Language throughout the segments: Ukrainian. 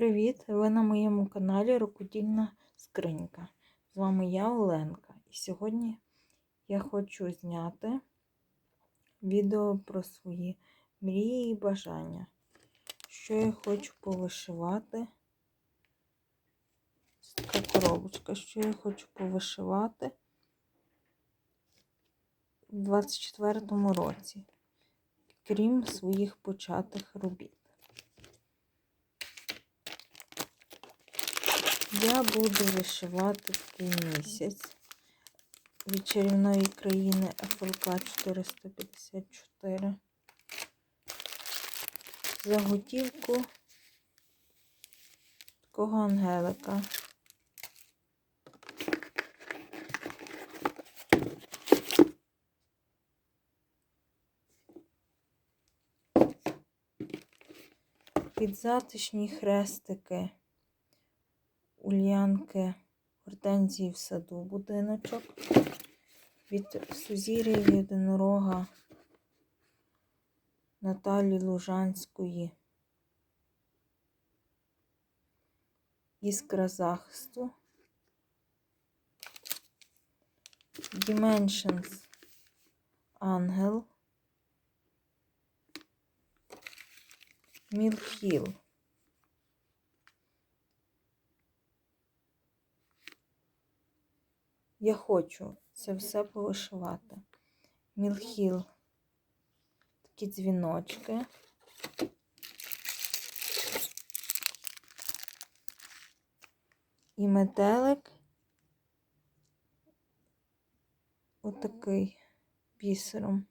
Привіт! Ви на моєму каналі Рукодільна Скринька. З вами я Оленка. І сьогодні я хочу зняти відео про свої мрії і бажання. Що я хочу повишивати. Ось така коробочка, що я хочу повишивати у 24-му році, крім своїх початих робіт. Я буду вишивати такий місяць від чарівної країни ФЛК 454. Заготівку такого ангелика. Підзатишні хрестики ульянки гортензії в саду будиночок. Від Сузір'я єдинорога Наталі Лужанської. Іскра захисту. Dimensions Ангел. Мілхіл. Я хочу це все повишивати. Мілхіл. Такі дзвіночки. І метелик. Отакий бісером.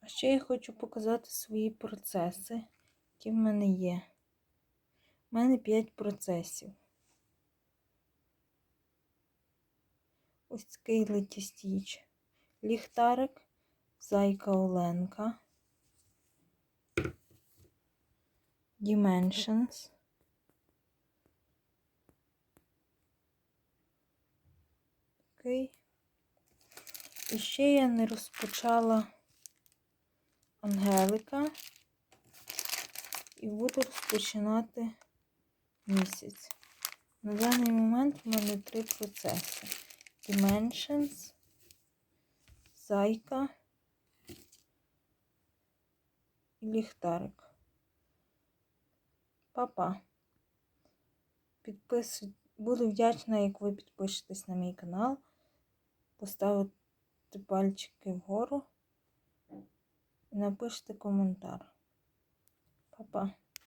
А ще я хочу показати свої процеси які в мене є. У мене 5 процесів. Ось такий летістіч. Ліхтарик, зайка Оленка. Dimensions. Окей. І ще я не розпочала Ангелика і буду розпочинати місяць. На даний момент у мене три процеси: Dimensions, зайка і ліхтарик. Папа. Підписуй. Буду вдячна, як ви підпишетесь на мій канал, поставите пальчики вгору і напишите коментар. Па-па.